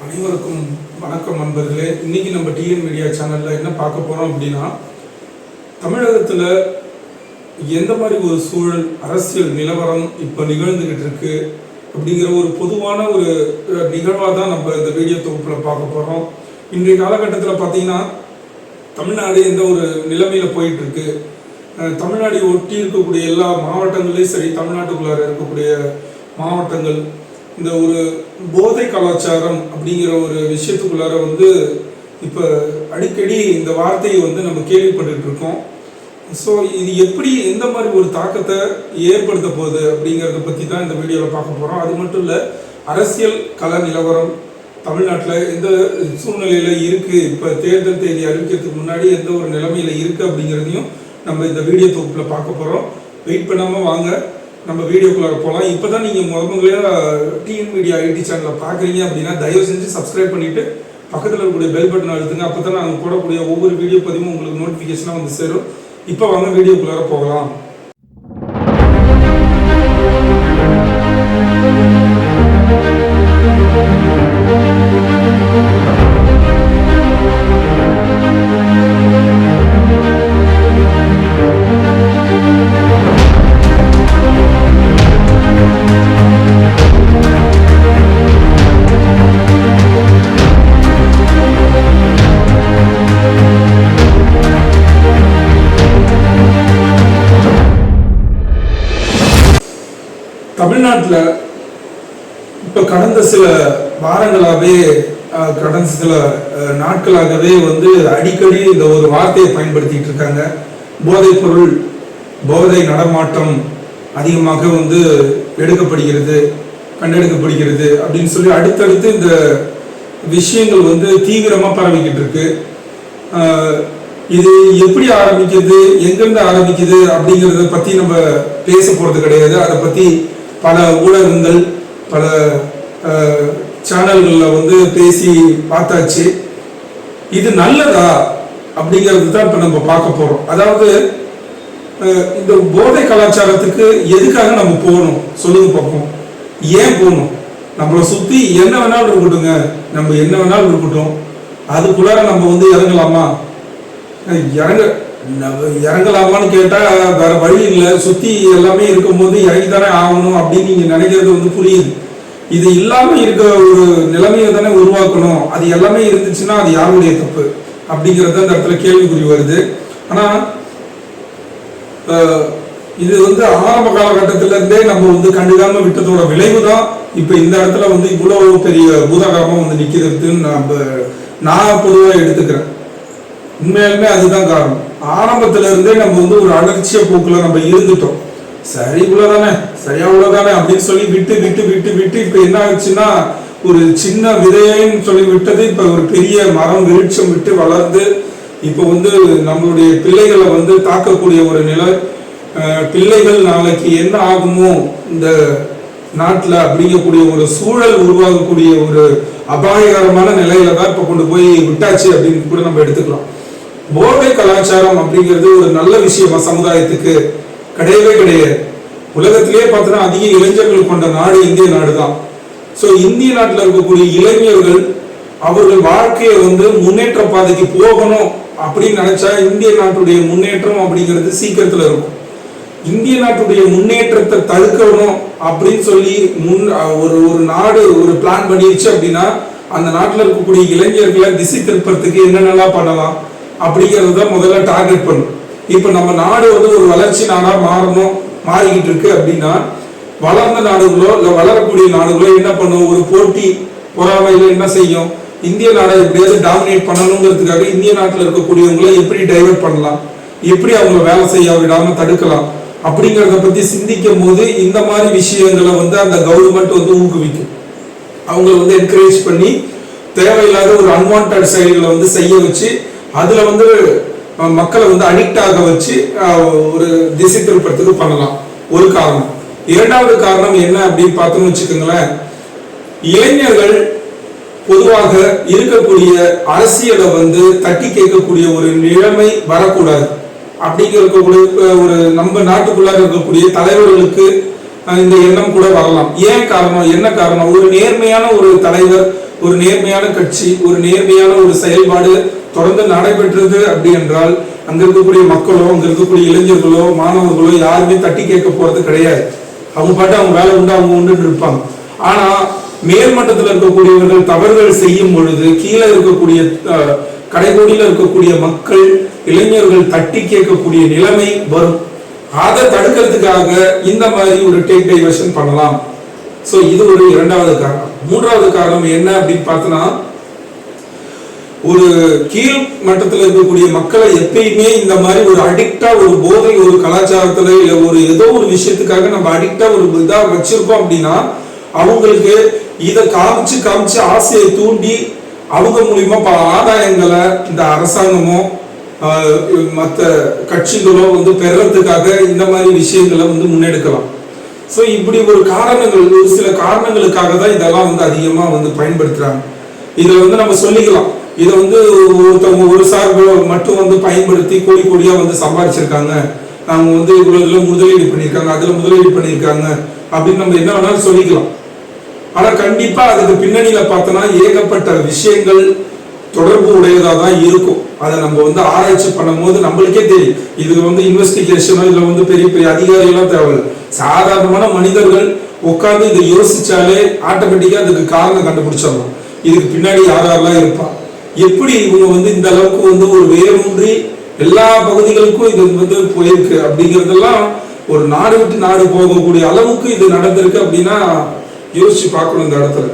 அனைவருக்கும் வணக்கம் நண்பர்களே. இன்னைக்கு நம்ம டிஎன் மீடியா சேனலில் என்ன பார்க்க போகிறோம் அப்படின்னா தமிழகத்தில் எந்த மாதிரி ஒரு சூழல் அரசியல் நிலவரம் இப்போ நிகழ்ந்துகிட்டு இருக்கு அப்படிங்கிற ஒரு பொதுவான ஒரு நிகழ்வாக தான் நம்ம இந்த வீடியோ தொகுப்பில் பார்க்க போகிறோம் இன்றைய காலகட்டத்தில் பார்த்தீங்கன்னா தமிழ்நாடு எந்த ஒரு நிலைமையில் போயிட்டு இருக்கு? தமிழ்நாடு ஒட்டி இருக்கக்கூடிய எல்லா மாவட்டங்களையும் சரி தமிழ்நாட்டுக்குள்ளார இருக்கக்கூடிய மாவட்டங்கள் இந்த ஒரு போதை கலாச்சாரம் அப்படிங்கிற ஒரு விஷயத்துக்குள்ளார வந்து இப்போ அடிக்கடி இந்த வார்த்தையை வந்து நம்ம கேள்விப்பட்டுட்டு இருக்கோம். ஸோ இது எப்படி எந்த மாதிரி ஒரு தாக்கத்தை ஏற்படுத்த போகுது அப்படிங்கிறத பற்றி தான் இந்த வீடியோவில் பார்க்க போகிறோம் அது மட்டும் இல்லை அரசியல் கல நிலவரம் தமிழ்நாட்டில் எந்த சூழ்நிலையில் இருக்குது இப்போ தேர்தல் தேதி அறிவிக்கிறதுக்கு முன்னாடி எந்த ஒரு நிலைமையில் இருக்குது அப்படிங்கிறதையும் நம்ம இந்த வீடியோ தொகுப்பில் பார்க்க போகிறோம் வெயிட் பண்ணாமல் வாங்க. நம்ம வீடியோக்குள்ளே போகலாம் இப்போ தான் நீங்கள் முத முதல்ல டிஎன் மீடியா ஐடி சேனலில் பார்க்குறீங்க அப்படின்னா தயவு செஞ்சு சப்ஸ்கிரைப் பண்ணிவிட்டு பக்கத்தில் இருக்கக்கூடிய பெல் பட்டன் அழுத்துங்க. அப்போ தான் நாங்கள் போடக்கூடிய ஒவ்வொரு வீடியோ பதிவும் உங்களுக்கு நோட்டிஃபிகேஷனாக வந்து சேரும். இப்போ வாங்க வீடியோக்குள்ளார போகலாம். தமிழ்நாட்டில் இப்போ கடந்த சில வாரங்களாகவே கடந்த சில நாட்களாகவே வந்து அடிக்கடி இந்த ஒரு வார்த்தையை பயன்படுத்திட்டு இருக்காங்க. போதைப் பொருள் போதை நடமாட்டம் அதிகமாக வந்து எடுக்கப்படுகிறது கண்டெடுக்கப்படுகிறது அப்படின்னு சொல்லி அடுத்தடுத்து இந்த விஷயங்கள் வந்து தீவிரமாக பரவிக்கிட்டு இருக்கு. இது எப்படி ஆரம்பிக்குது எங்கிருந்து ஆரம்பிக்குது அப்படிங்கிறத பற்றி நம்ம பேச போகிறது கிடையாது. அதை பற்றி பல ஊடகங்கள் பல சேனல்களில் வந்து பேசி பார்த்தாச்சு. இது நல்லதா? அப்படிங்கிறது தான் இப்போ நம்ம பார்க்க போகிறோம் அதாவது இந்த போதை கலாச்சாரத்துக்கு எதுக்காக நம்ம போகணும்? சொல்லுங்க பார்ப்போம். ஏன் போகணும்? நம்மளை சுற்றி என்ன வேணாலும் இருக்கட்டுங்க நம்ம என்ன வேணாலும் இருக்கட்டும். அதுக்குள்ளார நம்ம வந்து இறங்கலாமா? இறங்க இறங்கலாமான்னு கேட்டா வேற வழி இல்லை. சுத்தி எல்லாமே இருக்கும்போது இறங்கி தானே ஆகணும் அப்படின்னு நீங்கள் நினைக்கிறது வந்து புரியுது. இது இல்லாம இருக்க ஒரு நிலைமையை தானே உருவாக்கணும். அது எல்லாமே இருந்துச்சுன்னா அது யாருடைய தப்பு அப்படிங்கிறது அந்த இடத்துல கேள்விக்குறி வருது. ஆனா அஹ், இது வந்து ஆரம்ப காலகட்டத்திலேருந்தே நம்ம வந்து கண்டுக்காம விட்டதோட விளைவு தான் இப்ப இந்த இடத்துல வந்து இவ்வளவு பெரிய பூதாகரமா வந்து நிற்கிறதுன்னு நம்ம நான் பொதுவா எடுத்துக்கிறேன். உண்மையாலுமே அதுதான் காரணம். ஆரம்பத்துல இருந்தே நம்ம வந்து ஒரு அலட்சிய போக்குல நம்ம இருந்துட்டோம். சரி இவ்வளவுதானே? சரியா இவ்வளவுதானே? அப்படின்னு சொல்லி விட்டு விட்டு விட்டு விட்டு இப்ப என்ன ஆச்சுன்னா ஒரு சின்ன விதையன்னு சொல்லி விட்டது இப்ப ஒரு பெரிய மரம் விருட்சம் விட்டு வளர்ந்து இப்ப வந்து நம்மளுடைய பிள்ளைகளை வந்து தாக்கக்கூடிய ஒரு நிலை பிள்ளைகள் நாளைக்கு என்ன ஆகுமோ இந்த நாட்டுல அப்படிங்கக்கூடிய ஒரு சூழல் உருவாகக்கூடிய ஒரு அபாயகரமான நிலையில தான் இப்ப கொண்டு போய் விட்டாச்சு அப்படின்னு கூட நம்ம எடுத்துக்கலாம். போதை கலாச்சாரம் அப்படிங்கிறது ஒரு நல்ல விஷயமா சமுதாயத்துக்கு கிடையவே கிடையாது. உலகத்திலேயே பார்த்தோன்னா அதிக இளைஞர்கள் கொண்ட நாடு இந்திய நாடு தான் ஸோ இந்திய நாட்டில் இருக்கக்கூடிய இளைஞர்கள் அவர்கள் வாழ்க்கையை வந்து முன்னேற்ற பாதைக்கு போகணும் அப்படின்னு நினைச்சா இந்திய நாட்டுடைய முன்னேற்றம் அப்படிங்கிறது சீக்கிரத்தில் இருக்கும். இந்திய நாட்டுடைய முன்னேற்றத்தை தடுக்கணும் அப்படின்னு சொல்லி முன் ஒரு ஒரு நாடு ஒரு பிளான் பண்ணிடுச்சு அப்படின்னா அந்த நாட்டில் இருக்கக்கூடிய இளைஞர்களை திசை திருப்பறதுக்கு என்னென்னலாம் பண்ணலாம்? அப்படிங்கிறது தான் முதல்ல டார்கெட் பண்ணும் இப்போ நம்ம நாடு வந்து ஒரு வளர்ச்சி நாடாக மாறணும் மாறிக்கிட்டு இருக்கு அப்படின்னா வளர்ந்த நாடுகளோ இல்லை வளரக்கூடிய நாடுகளோ என்ன பண்ணும்? ஒரு போட்டி பொறாமையில் என்ன செய்யும்? இந்திய நாடை எப்படியாவது டாமினேட் பண்ணணுங்கிறதுக்காக இந்திய நாட்டில் இருக்கக்கூடியவங்களை எப்படி டைவர்ட் பண்ணலாம்? எப்படி அவங்க வேலை செய்ய விடாம தடுக்கலாம்? அப்படிங்கிறத பத்தி சிந்திக்கும் போது இந்த மாதிரி விஷயங்களை வந்து அந்த கவர்மெண்ட் வந்து ஊக்குவிக்கும். அவங்கள வந்து என்கரேஜ் பண்ணி தேவையில்லாத ஒரு அன்வான்ட் செயல்களை வந்து செய்ய வச்சு அதுல வந்து மக்களை வந்து அடிக்ட் ஆக வச்சு ஒரு திசை திருப்பறதுக்கு பண்ணலாம். ஒரு காரணம். இரண்டாவது காரணம் என்ன அப்படின்னு பார்த்தோம்னு வச்சுக்கோங்களேன். இளைஞர்கள் பொதுவாக இருக்கக்கூடிய அரசியலை வந்து தட்டி கேட்கக்கூடிய ஒரு நிலைமை வரக்கூடாது. அப்படிங்கிற இருக்கக்கூடிய ஒரு நம்ம நாட்டுக்குள்ளாக இருக்கக்கூடிய தலைவர்களுக்கு இந்த எண்ணம் கூட வரலாம். ஏன் காரணம்? என்ன காரணம்? ஒரு நேர்மையான ஒரு தலைவர் ஒரு நேர்மையான கட்சி ஒரு நேர்மையான ஒரு செயல்பாடு தொடர்ந்து நடைபெற்றது அப்படி என்றால் அங்க இருக்கக்கூடிய மக்களோ அங்க இருக்கக்கூடிய இளைஞர்களோ மாணவர்களோ யாருமே தட்டி கேட்க போறது கிடையாது. அவங்க பாட்டு அவங்க வேலை உண்டு அவங்க உண்டு இருப்பாங்க. ஆனா மேல்மட்டத்தில் இருக்கக்கூடியவர்கள் தவறுகள் செய்யும் பொழுது கீழே இருக்கக்கூடிய கடைகோடியில் இருக்கக்கூடிய மக்கள் இளைஞர்கள் தட்டி கேட்கக்கூடிய நிலைமை வரும். அதை தடுக்கிறதுக்காக இந்த மாதிரி ஒரு டேக் டைவர்ஷன் பண்ணலாம். சோ இது ஒரு இரண்டாவது காரணம். மூன்றாவது காரணம் என்ன அப்படின்னு பார்த்தோன்னா ஒரு கீழ் மட்டத்தில் இருக்கக்கூடிய மக்களை எப்பயுமே இந்த மாதிரி ஒரு அடிக்டா ஒரு போதை ஒரு கலாச்சாரத்துல இல்ல ஒரு ஏதோ ஒரு விஷயத்துக்காக நம்ம அடிக்டா ஒரு இதா வச்சிருக்கோம் அப்படின்னா அவங்களுக்கு இதை காமிச்சு காமிச்சு ஆசையை தூண்டி அவங்க மூலியமா பல ஆதாயங்களை இந்த அரசாங்கமோ மற்ற கட்சிகளோ வந்து பெறத்துக்காக இந்த மாதிரி விஷயங்களை வந்து முன்னெடுக்கலாம். ஸோ இப்படி ஒரு காரணங்கள் ஒரு சில காரணங்களுக்காக தான் இதெல்லாம் வந்து அதிகமாக வந்து பயன்படுத்துறாங்க. இதை வந்து நம்ம சொல்லிக்கலாம். இதை வந்து ஒருத்தவங்க ஒரு சார்பு மட்டும் வந்து பயன்படுத்தி கோடி கோடியாக வந்து சம்பாதிச்சிருக்காங்க அவங்க வந்து இவ்வளோ இதில் முதலீடு பண்ணியிருக்காங்க அதில் முதலீடு பண்ணியிருக்காங்க அப்படின்னு நம்ம என்ன வேணாலும் சொல்லிக்கலாம். ஆனால் கண்டிப்பாக அதுக்கு பின்னணியில் பார்த்தோன்னா ஏகப்பட்ட விஷயங்கள் தொடர்பு உடையதாக தான் இருக்கும். அதை நம்ம வந்து ஆராய்ச்சி பண்ணும்போது நம்மளுக்கே தெரியும். இது வந்து இன்வெஸ்டிகேஷனோ இல்லை வந்து பெரிய பெரிய அதிகாரிகளோ தேவையில்லை. சாதாரணமான மனிதர்கள் உட்காந்து இதை யோசிச்சாலே ஆட்டோமேட்டிக்காக அதுக்கு காரணம் கண்டுபிடிச்சிடலாம். இதுக்கு பின்னாடி யார் யாரெல்லாம் இருப்பான் எப்படி இவங்க வந்து இந்த அளவுக்கு வந்து ஒரு வேரூன்றி எல்லா பகுதிகளுக்கும் இது வந்து போயிருக்கு அப்படிங்கறதெல்லாம் ஒரு நாடு விட்டு நாடு போகக்கூடிய அளவுக்கு இது நடந்திருக்கு அப்படின்னா யோசிச்சு பார்க்கணும் இந்த இடத்துல.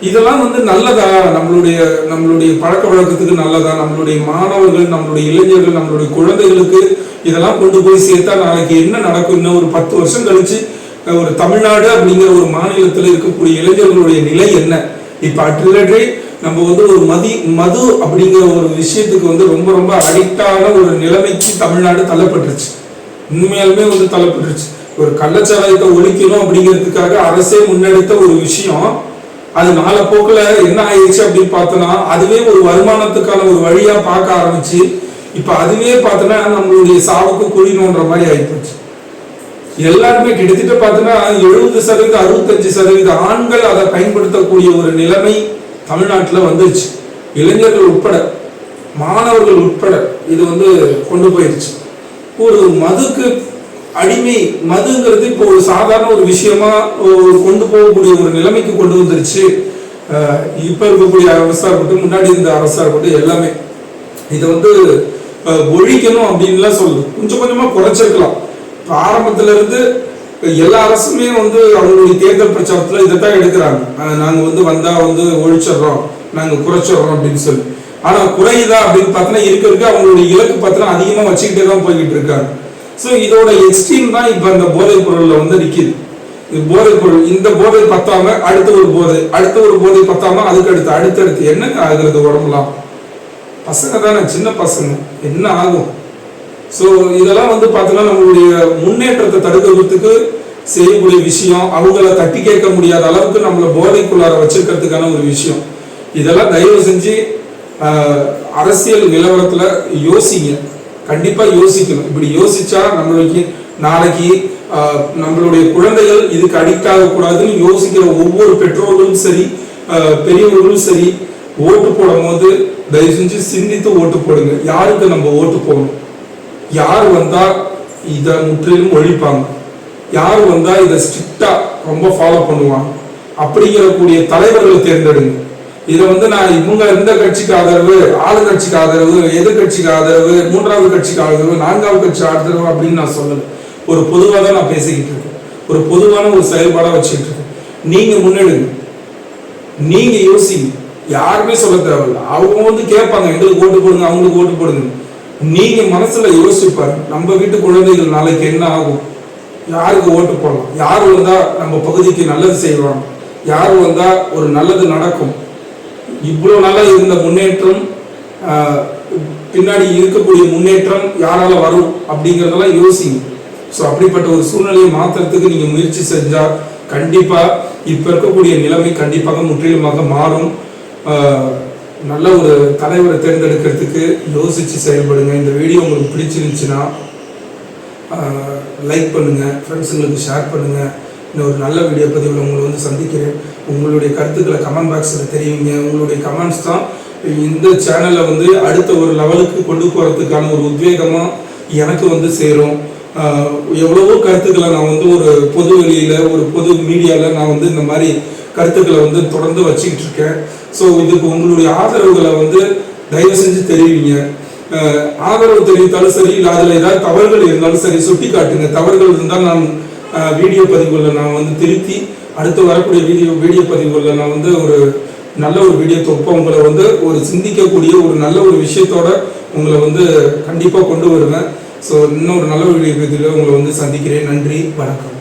இதெல்லாம் வந்து நல்லதா? நம்மளுடைய நம்மளுடைய பழக்க வழக்கத்துக்கு நல்லதா? நம்மளுடைய மாணவர்கள் நம்மளுடைய இளைஞர்கள் நம்மளுடைய குழந்தைகளுக்கு இதெல்லாம் கொண்டு போய் சேர்த்தா நாளைக்கு என்ன நடக்கும்? இன்னும் ஒரு பத்து வருஷம் கழிச்சு ஒரு தமிழ்நாடு அப்படிங்கிற ஒரு மாநிலத்தில் இருக்கக்கூடிய இளைஞர்களுடைய நிலை என்ன? இப்ப அட்லட்ரி நம்ம வந்து ஒரு மதி மது அப்படிங்கிற ஒரு விஷயத்துக்கு வந்து ரொம்ப ரொம்ப அடிக்டான ஒரு நிலைமைக்கு தமிழ்நாடு தள்ளப்பட்டுருச்சு. உண்மையாலுமே வந்து தள்ளப்பட்டுருச்சு. ஒரு கள்ளச்சாராயத்தை ஒழிக்கணும் அப்படிங்கிறதுக்காக அரசே முன்னெடுத்த ஒரு விஷயம். அது நால போக்கில் என்ன ஆயிடுச்சு அப்படின்னு பார்த்தோன்னா அதுவே ஒரு வருமானத்துக்கான ஒரு வழியாக பார்க்க ஆரம்பிச்சு இப்போ அதுவே பார்த்தோன்னா நம்மளுடைய சாவுக்கு குழினோன்ற மாதிரி ஆயிப்போச்சு. எல்லாருமே கிட்டத்தட்ட பார்த்தோன்னா எழுபது சதவீதம் அறுபத்தஞ்சு சதவீத ஆண்கள் அதை பயன்படுத்தக்கூடிய ஒரு நிலைமை தமிழ்நாட்டில் வந்துருச்சு. இளைஞர்கள் உட்பட மாணவர்கள் உட்பட இது வந்து கொண்டு போயிருச்சு. ஒரு மதுக்கு அடிமை மதுங்கிறது இப்போ ஒரு சாதாரண ஒரு விஷயமா கொண்டு போகக்கூடிய ஒரு நிலைமைக்கு கொண்டு வந்துருச்சு. இப்போ இருக்கக்கூடிய அரசாக இருக்கட்டும் முன்னாடி இருந்த அரசாக இருக்கட்டும் எல்லாமே. இதை வந்து ஒழிக்கணும் அப்படின்லாம் சொல்லுது. கொஞ்சம் கொஞ்சமாக குறைச்சிருக்கலாம். ஆரம்பத்துல இருந்து எல்லா அரசுமே வந்து அவங்களுடைய தேர்தல் பிரச்சாரத்துல இதைத்தான் எடுக்கிறாங்க. நாங்கள் வந்து வந்தால் வந்து ஒழிச்சிடுறோம் நாங்கள் குறைச்சிடுறோம் அப்படின்னு சொல்லி. ஆனால் குறையுதா அப்படின்னு பார்த்தோன்னா இருக்க இருக்க அவங்களுடைய இலக்கு பார்த்தோன்னா அதிகமாக வச்சுக்கிட்டே தான் போய்கிட்டு இருக்காங்க. ஸோ இதோட எக்ஸ்ட்ரீம் தான் இப்போ அந்த போதைப் பொருளில் வந்து நிற்கிது போதை போதைப் பொருள் இந்த போதை பத்தாம அடுத்த ஒரு போதை அடுத்த ஒரு போதை பத்தாம அதுக்கு அடுத்து அடுத்தடுத்து என்னங்க ஆகுறது உடம்புலாம்? பசங்க தானே சின்ன பசங்க. என்ன ஆகும்? ஸோ இதெல்லாம் வந்து பார்த்தோன்னா நம்மளுடைய முன்னேற்றத்தை தடுக்கிறதுக்கு செய்யக்கூடிய விஷயம் அவங்கள தட்டி கேட்க முடியாத அளவுக்கு நம்மளை போதைக்குள்ளார வச்சிருக்கிறதுக்கான ஒரு விஷயம். இதெல்லாம் தயவு செஞ்சு அரசியல் நிலவரத்தில் யோசிங்க. கண்டிப்பாக யோசிக்கணும். இப்படி யோசிச்சா நம்மளுக்கு நாளைக்கு நம்மளுடைய குழந்தைகள் இதுக்கு அடிக்ட் ஆகக்கூடாதுன்னு யோசிக்கிற ஒவ்வொரு பெற்றோர்களும் சரி பெரியவர்களும் சரி ஓட்டு போடும் போது தயவு செஞ்சு சிந்தித்து ஓட்டு போடுங்க. யாருக்கு நம்ம ஓட்டு போடணும்? யார் வந்தா இத முற்றிலும் ஒழிப்பாங்க? யார் வந்தா இதை ஸ்ட்ரிக்டா ரொம்ப ஃபாலோ பண்ணுவாங்க? அப்படிங்கிற கூடிய தலைவர்களை தேர்ந்தெடுங்க. இதை வந்து நான் இவங்க இந்த கட்சிக்கு ஆதரவு ஆளுங்கட்சிக்கு ஆதரவு எதிர்கட்சிக்கு ஆதரவு மூன்றாவது கட்சிக்கு ஆதரவு நான்காவது கட்சி ஆதரவு அப்படின்னு நான் சொல்லல. ஒரு பொதுவாக தான் நான் பேசிக்கிட்டு இருக்கேன். ஒரு பொதுவான ஒரு செயல்பாடா வச்சுக்கிட்டு இருக்கேன். நீங்க முன்னெடுங்க. நீங்க யோசிங்க. யாருமே சொல்ல தேவையில்ல. அவங்க வந்து கேட்பாங்க எங்களுக்கு ஓட்டு போடுங்க அவங்களுக்கு ஓட்டு போடுங்க நீங்க மனசுல யோசிச்சு நம்ம வீட்டு குழந்தைகள் நாளைக்கு என்ன ஆகும்? யாருக்கு ஓட்டு போடலாம்? யார் வந்தா நம்ம பகுதிக்கு நல்லது செய்வாங்க? யார் வந்தா ஒரு நல்லது நடக்கும்? இவ்வளவு நாளா இருந்த முன்னேற்றம் பின்னாடி இருக்கக்கூடிய முன்னேற்றம் யாரால வரும் அப்படிங்கறதெல்லாம் யோசிங்க. ஸோ அப்படிப்பட்ட ஒரு சூழ்நிலையை மாத்துறதுக்கு நீங்க முயற்சி செஞ்சா கண்டிப்பா இப்ப இருக்கக்கூடிய நிலைமை கண்டிப்பாக முற்றிலுமாக மாறும். ஆஹ், நல்ல ஒரு தலைவரை தேர்ந்தெடுக்கிறதுக்கு யோசித்து செயல்படுங்க. இந்த வீடியோ உங்களுக்கு பிடிச்சிருந்துச்சுன்னா லைக் பண்ணுங்கள் ஃப்ரெண்ட்ஸுங்களுக்கு ஷேர் பண்ணுங்கள் இன்னும் ஒரு நல்ல வீடியோ பதிவில் உங்களை வந்து சந்திக்கிறேன். உங்களுடைய கருத்துக்களை கமெண்ட் பாக்ஸில் தெரியுங்க உங்களுடைய கமெண்ட்ஸ் தான் இந்த சேனலை வந்து அடுத்த ஒரு லெவலுக்கு கொண்டு போகிறதுக்கான ஒரு உத்வேகமாக எனக்கு வந்து சேரும். எவ்வளவோ கருத்துக்களை நான் வந்து ஒரு பொது வெளியில் ஒரு பொது மீடியாவில் நான் வந்து இந்த மாதிரி கருத்துக்களை வந்து தொடர்ந்து வச்சுக்கிட்டு இருக்கேன் ஸோ இதுக்கு உங்களுடைய ஆதரவுகளை வந்து தயவு செஞ்சு தெரிவிங்க. ஆதரவு தெரிவித்தாலும் சரி இல்லை அதில் ஏதாவது தவறுகள் இருந்தாலும் சரி சுட்டி காட்டுங்க தவறுகள் இருந்தால் நான் வீடியோ பதிவுகளில் நான் வந்து திருத்தி அடுத்து வரக்கூடிய வீடியோ வீடியோ பதிவுகளில் நான் வந்து ஒரு நல்ல ஒரு வீடியோ தொப்பை உங்களை வந்து ஒரு சிந்திக்கக்கூடிய ஒரு நல்ல ஒரு விஷயத்தோட உங்களை வந்து கண்டிப்பாக கொண்டு வருவேன். ஸோ இன்னும் ஒரு நல்ல வீடியோ பதிவில் உங்களை வந்து சந்திக்கிறேன். நன்றி வணக்கம்.